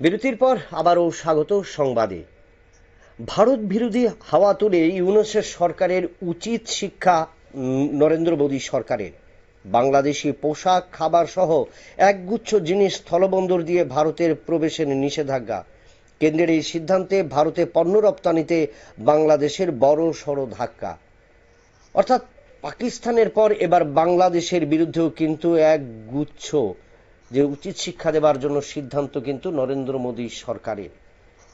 বিরতির পর আবারও স্বাগত সংবাদে। ভারত বিরোধী হাওয়া তুলে ইউনুসের সরকারের উচিত শিক্ষা নরেন্দ্র মোদী সরকারের। বাংলাদেশি পোশাক, খাবার সহ একগুচ্ছ জিনিস স্থলবন্দর দিয়ে ভারতের প্রবেশের নিষেধাজ্ঞা। কেন্দ্রের এই সিদ্ধান্তে ভারতে পণ্য রপ্তানিতে বাংলাদেশের বড় সড় ধাক্কা। অর্থাৎ পাকিস্তানের পর এবার বাংলাদেশের বিরুদ্ধেও কিন্তু এক গুচ্ছ যে উচিত শিক্ষা দেবার জন্য সিদ্ধান্ত কিন্তু নরেন্দ্র মোদী সরকারের।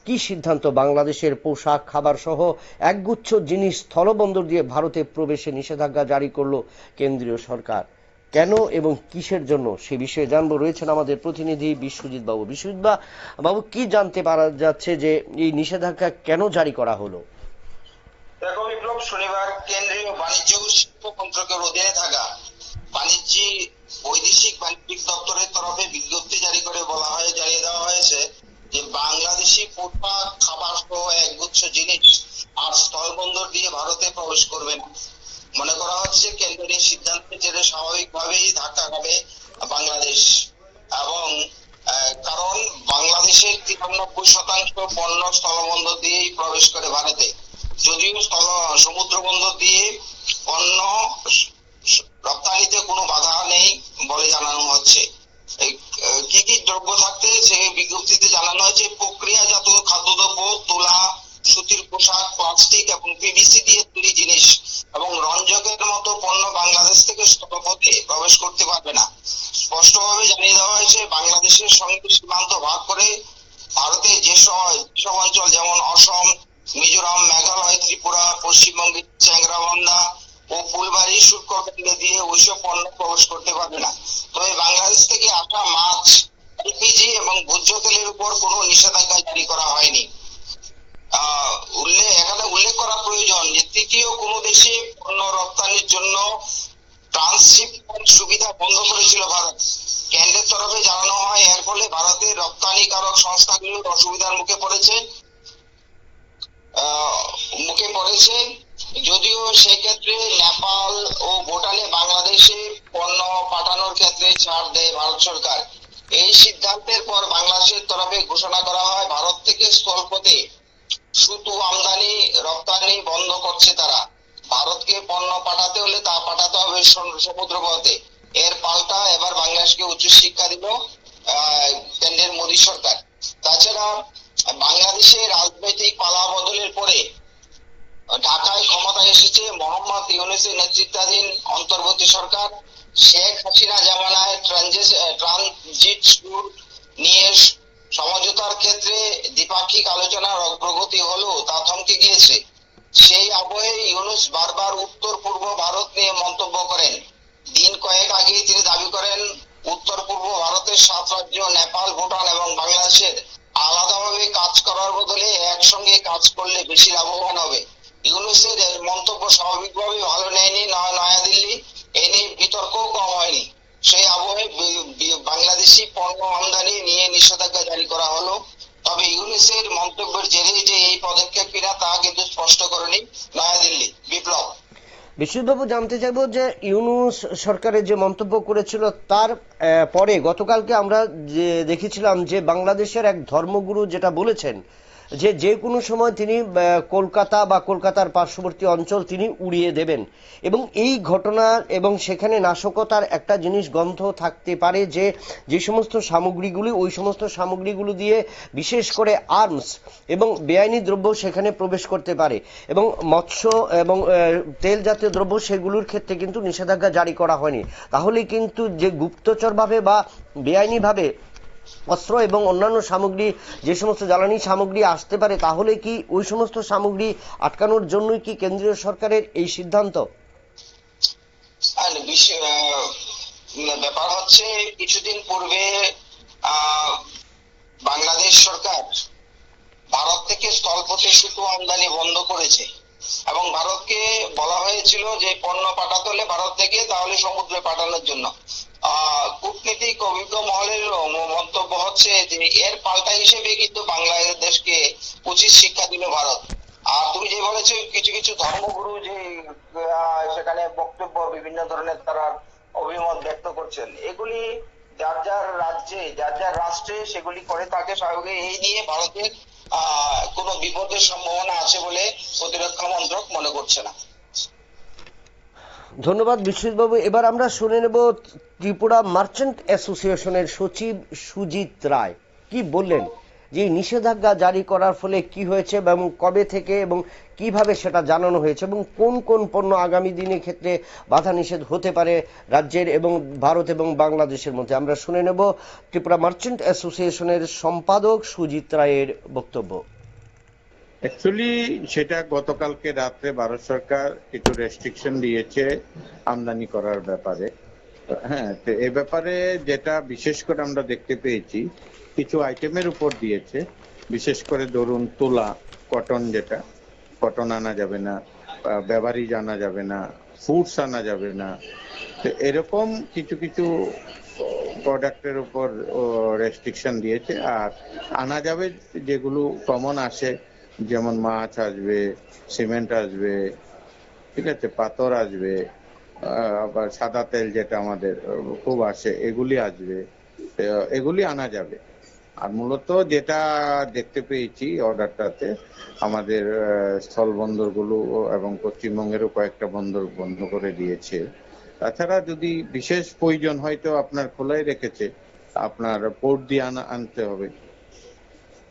কি সিদ্ধান্ত? বাংলাদেশের পোশাক খাবার সহ একগুচ্ছ জিনিস স্থলবন্দর দিয়ে ভারতে প্রবেশে নিষেধাজ্ঞা জারি করল কেন্দ্রীয় সরকার। কেন এবং কিসের জন্য? সে বিষয়ে জানব। রয়েছেন আমাদের প্রতিনিধি বিশ্বজিৎ বাবু। বিশ্বজিৎ বাবু, কি জানতে পারা যাচ্ছে যে এই নিষেধাজ্ঞা কেন জারি করা হলো? দেখো বিপ্লব, শনিবার কেন্দ্রীয় বাণিজ্য শিল্প মন্ত্রকের অধীনে থাকা বাণিজ্যিক বৈদেশিক বাণিজ্যিক দপ্তরের তরফে বিজ্ঞপ্তি জারি করে বলা হয়, জানিয়ে দেওয়া হয়েছে যে বাংলাদেশি পোশাক খাবার সহ একগুচ্ছ জিনিস আর স্থলবন্দর দিয়ে ভারতে প্রবেশ করবে না। মনে করা হচ্ছে কেন্দ্রের এই সিদ্ধান্তের জেরে স্বাভাবিকভাবেই ধাক্কা খাবে বাংলাদেশ। এবং কারণ বাংলাদেশের তিরানব্বই শতাংশ পণ্য স্থলবন্দর দিয়েই প্রবেশ করে ভারতে। যদিও স্থল সমুদ্র বন্দর দিয়ে পণ্য রপ্তানিতে কোনো বাধা নেই বলে জানানো হচ্ছে। কি কি দ্রব্য থাকতে সে বিজ্ঞপ্তিতে জানানো হয়েছে, প্রক্রিয়াজাত খাদ্যদ্রব্য, তুলা, সুতির পোশাক, প্লাস্টিক এবং পিভিসি দিয়ে তৈরি জিনিস এবং রঞ্জকের মতো পণ্য বাংলাদেশ থেকে স্থলপথে প্রবেশ করতে পারবে না। স্পষ্টভাবে জানিয়ে দেওয়া হয়েছে, বাংলাদেশের সঙ্গে সীমান্ত ভাগ করে ভারতে যেসব যেসব অঞ্চল যেমন অসম, মিজোরাম, মেঘালয়, ত্রিপুরা, পশ্চিমবঙ্গের চ্যাংরাবান্ধা ও ফুলবাড়ি শুল্ক কেন্দ্র দিয়ে ওইসব পণ্য প্রবেশ করতে পারবে না। তবে বাংলাদেশ থেকে আসা মাছ এলপিজি এবং ভোজ্য তেলের উপর কোনো নিষেধাজ্ঞা জারি করা হয়নি। উল্লেখ এখানে উল্লেখ করা প্রয়োজন যে তৃতীয় কোনো দেশে পণ্য রপ্তানির জন্য ট্রান্সশিপমেন্ট সুবিধা বন্ধ করেছিল ভারত। কেন্দ্রের তরফে জানানো হয়, এর ফলে ভারতের রপ্তানিকারক সংস্থাগুলো অসুবিধার মুখে পড়েছে আহ, মুখে পড়েছে যদিও সেক্ষেত্রে নেপাল ও ভুটানে বাংলাদেশে পণ্য পাঠানোর ক্ষেত্রে ছাড় দেয় ভারত সরকার। এই সিদ্ধান্তের পর বাংলাদেশের তরফে ঘোষণা করা হয় ভারত থেকে স্থলপথে সুতো আমদানি রপ্তানি বন্ধ করছে তারা। ভারতকে পণ্য পাঠাতে হলে তা পাঠাতে হবে সম- সমুদ্র পথে। এর পাল্টা এবার বাংলাদেশকে উচ্চ শিক্ষা আহ, কেন্দ্রের মোদী সরকার। তাছাড়া বাংলাদেশে রাজনৈতিক পালা বদলের পরে ঢাকায় ক্ষমতায় এসেছে মোহাম্মদ ইউনুসের নেতৃত্বাধীন অন্তর্বর্তী সরকার। শেখ হাসিনা জামানায় ট্রানজিট শুল্ক নিয়ে সমঝোতার ক্ষেত্রে দ্বিপাক্ষিক আলোচনার অগ্রগতি হলেও তা থমকে গিয়েছে। সেই আবহে ইউনুস বারবার উত্তর পূর্ব ভারত নিয়ে মন্তব্য করেন। দিন কয়েক আগে তিনি দাবি করেন উত্তর পূর্ব ভারতের সাত রাজ্য, নেপাল, ভুটান এবং বাংলাদেশের আলাদাভাবে কাজ করার বদলে একসঙ্গে কাজ করলে বেশি লাভবান হবে। ইউনুসের মন্তব্য স্বাভাবিকভাবে ভালো নেয়নি নয়াদিল্লি এ নিয়ে বিতর্কও কম হয়নি। সেই আবহে বাংলাদেশি পণ্য আমদানি নিয়ে নিষেধাজ্ঞা জারি করা হলো। তবে ইউনিসের মন্তব্যের জেরে যে এই পদক্ষেপ কিনা তা কিন্তু স্পষ্ট করেনি নয়াদিল্লি বিপ্লব। বিশ্বজিৎবাবু জানতে চাইব যে ইউনুস সরকারের যে মন্তব্য করেছিল, তার পরে গতকালকে আমরা যে, দেখেছিলাম যে বাংলাদেশের এক ধর্মগুরু যেটা বলেছেন যে যে কোনো সময় তিনি কলকাতা বা কলকাতার পার্শ্ববর্তী অঞ্চল তিনি উড়িয়ে দেবেন। এবং এই ঘটনা এবং সেখানে নাশকতার একটা জিনিস গন্ধ থাকতে পারে যে যে সমস্ত সামগ্রীগুলি, ওই সমস্ত সামগ্রীগুলো দিয়ে বিশেষ করে আর্মস এবং বেআইনি দ্রব্য সেখানে প্রবেশ করতে পারে। এবং মৎস্য এবং তেল জাতীয় দ্রব্য সেগুলোর ক্ষেত্রে কিন্তু নিষেধাজ্ঞা জারি করা হয়নি। তাহলে কিন্তু যে গুপ্তচরভাবে বা বেআইনিভাবে অস্ত্র এবং অন্যান্য সামগ্রী যে সমস্ত জ্বালানি সামগ্রী আসতে পারে তাহলে কি ওই সমস্ত সামগ্রী আটকানোর জন্যই কি কেন্দ্রীয় সরকারের এই সিদ্ধান্ত? আহ, ব্যাপার হচ্ছে কিছুদিন পূর্বে বাংলাদেশ সরকার ভারত থেকে স্থলপথে সুতো আমদানি বন্ধ করেছে এবং ভারতকে বলা হয়েছিল যে পণ্য পাঠাতে হলে ভারত থেকে তাহলে সমুদ্রে পাঠানোর জন্য। কূটনীতিক অভিজ্ঞ মহলের মন্তব্য হচ্ছে যে, এর পাল্টা হিসেবে কিন্তু বাংলাদেশকে উচিত শিক্ষা দিল ভারত। আর তুমি যে বলেছ, কিছু কিছু ধর্মগুরু যে সেখানে বক্তব্য বিভিন্ন ধরনের তারা অভিমত ব্যক্ত করছেন, এগুলি যার যার রাজ্যে, যার যার রাষ্ট্রে সেগুলি করে থাকে স্বাভাবিক এই নিয়ে ভারতের কোনো বিপদের সম্ভাবনা আছে বলে প্রতিরক্ষা মন্ত্রক মনে করছে না। ধন্যবাদ বিশ্বজিৎবাবু। এবার আমরা শুনে নেব ত্রিপুরা মার্চেন্ট অ্যাসোসিয়েশনের সচিব সুজিত রায়। কি বললেন? যে নিষেধাজ্ঞা জারি করার ফলে কি হয়েছে এবং কবে থেকে এবং কীভাবে সেটা জানানো হয়েছে এবং কোন কোন পণ্য আগামী দিনের ক্ষেত্রে বাধা নিষেধ হতে পারে রাজ্যের এবং ভারত এবং বাংলাদেশের মধ্যে? আমরা শুনে নেব ত্রিপুরা মার্চেন্ট অ্যাসোসিয়েশনের সম্পাদক সুজিত রায়ের বক্তব্য। অ্যাকচুয়ালি সেটা গতকালকে রাত্রে ভারত সরকার কিছু রেস্ট্রিকশন দিয়েছে আমদানি করার ব্যাপারে। হ্যাঁ তো এ ব্যাপারে যেটা বিশেষ করে আমরা দেখতে পেয়েছি, কিছু আইটেমের উপর দিয়েছে। বিশেষ করে ধরুন তুলা কটন যেটা কটন আনা যাবে না বেভারিজ আনা যাবে না ফুডস আনা যাবে না। তো এরকম কিছু কিছু প্রোডাক্টের উপর রেস্ট্রিকশন দিয়েছে। আর আনা যাবে যেগুলো কমন আসে যেমন মাছ আসবে, সিমেন্ট আসবে, ঠিক আছে, পাথর আসবে আবার সাদা তেল যেটা আমাদের খুব আসে, এগুলি আসবে এগুলি আনা যাবে। আর মূলত যেটা দেখতে পেয়েছি অর্ডারটাতে, আমাদের স্থল বন্দরগুলো এবং পশ্চিমবঙ্গেরও কয়েকটা বন্দর বন্ধ করে দিয়েছে। তাছাড়া যদি বিশেষ প্রয়োজন হয়তো আপনার খোলাই রেখেছে, আপনার পোর্ট দিয়ে আনা, আনতে হবে।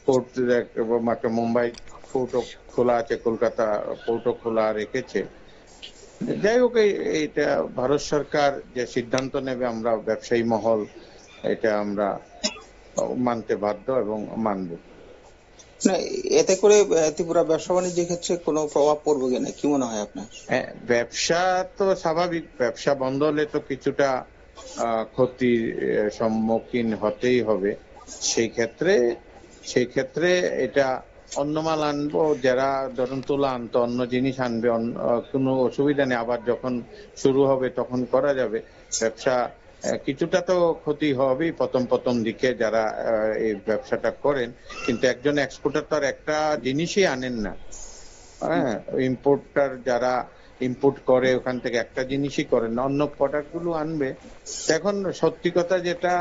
পোর্ট মুম্বাই পোর্টও খোলা আছে কলকাতা পোর্টও খোলা রেখেছে। যাই হোক এইটা ভারত সরকার যে সিদ্ধান্ত নেবে আমরা ব্যবসায়ী মহল এটা আমরা মানতে বাধ্য এবং মানব। না এতে করে ত্রিপুরা ব্যবসা বাণিজ্যের ক্ষেত্রে কোনো প্রভাব পড়বে কিনা? কি মনে হয় আপনার? হ্যাঁ, ব্যবসা তো স্বাভাবিক ব্যবসা বন্ধ হলে তো কিছুটা ক্ষতির সম্মুখীন হতেই হবে। সেই ক্ষেত্রে সেই ক্ষেত্রে এটা অন্য মাল আনব, যারা ধরুন তুলা আনতো, অন্য জিনিস আনবে কোনো অসুবিধা নেই। আবার যখন শুরু হবে তখন করা যাবে। ব্যবসা কিছুটা তো ক্ষতি হবেই প্রথম প্রথম দিকে যারা এই ব্যবসাটা করেন। কিন্তু একজন এক্সপোর্টার তো আর একটা জিনিসই আনেন না। হ্যাঁ ইম্পোর্টার যারা ইম্পোর্ট করে, ওখান থেকে একটা জিনিসই করে না, অন্য প্রোডাক্টগুলো আনবে। এখন সত্যি কথা যেটা,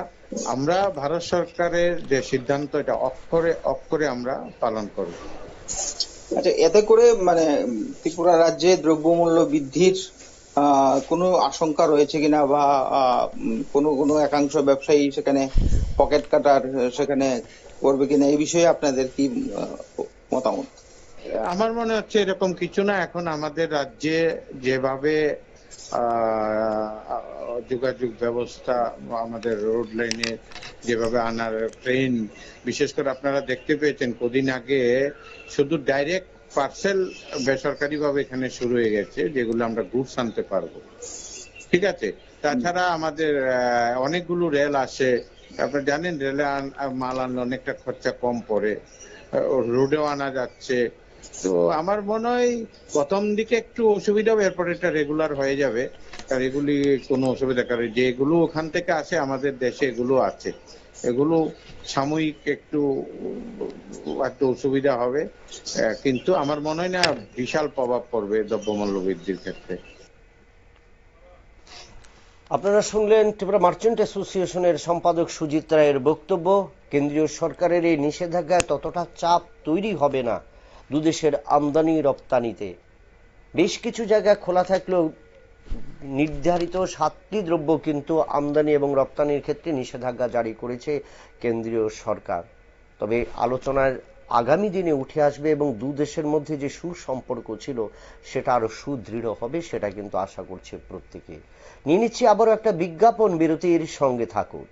আমরা ভারত সরকারের যে সিদ্ধান্ত, এটা অক্ষরে অক্ষরে আমরা পালন করব। আচ্ছা এতে করে মানে ত্রিপুরা রাজ্যে দ্রব্যমূল্য বৃদ্ধির কোনো আশঙ্কা রয়েছে কিনা বা কোনো কোনো একাংশ ব্যবসায়ী সেখানে পকেট কাটার, সেখানে করবে কিনা, এই বিষয়ে আপনাদের কি মতামত? আমার মনে হচ্ছে এরকম কিছু না। এখন আমাদের রাজ্যে যেভাবে যোগাযোগ ব্যবস্থা, আমাদের রোড লাইনে যেভাবে আনার ট্রেন, বিশেষ করে আপনারা দেখতে পেয়েছেন কদিন আগে শুধু ডাইরেক্ট পার্সেল বেসরকারি ভাবে এখানে শুরু হয়ে গেছে, যেগুলো আমরা গুডস আনতে পারব। ঠিক আছে? তাছাড়া আমাদের অনেকগুলো রেল আসে। আপনারা জানেন, রেলে মাল আনলে অনেকটা খরচা কম পড়ে। রোডেও আনা যাচ্ছে। তো আমার মনে হয় প্রথম দিকে একটু অসুবিধা হবে, এরপর এটা রেগুলার হয়ে যাবে। আর এগুলি কোনো অসুবিধা করে যেগুলো ওখান থেকে আসে, আমাদের দেশে এগুলো আছে। এগুলো সাময়িক একটু একটু অসুবিধা হবে। কিন্তু আমার মনে হয় না বিশাল প্রভাব পড়বে দ্রব্যমূল্য বৃদ্ধির ক্ষেত্রে। আপনারা শুনলেন ত্রিপুরা মার্চেন্ট অ্যাসোসিয়েশনের সম্পাদক সুজিত রায়ের বক্তব্য। কেন্দ্রীয় সরকারের এই নিষেধাজ্ঞায় ততটা চাপ তৈরি হবে না। দুদেশের আমদানি রপ্তানিতে। বেশ কিছু জায়গা খোলা থাকলেও নির্ধারিত সাতটি দ্রব্য কিন্তু আমদানি এবং রপ্তানির ক্ষেত্রে নিষেধাজ্ঞা জারি করেছে কেন্দ্রীয় সরকার। তবে আলোচনার আগামী দিনে উঠে আসবে এবং দু দেশের মধ্যে যে সুসম্পর্ক ছিল, সেটা আরও সুদৃঢ় হবে, সেটা কিন্তু আশা করছে প্রত্যেকে। নিয়ে নিচ্ছি আবারও একটা বিজ্ঞাপন, বিরতির সঙ্গে থাকুন।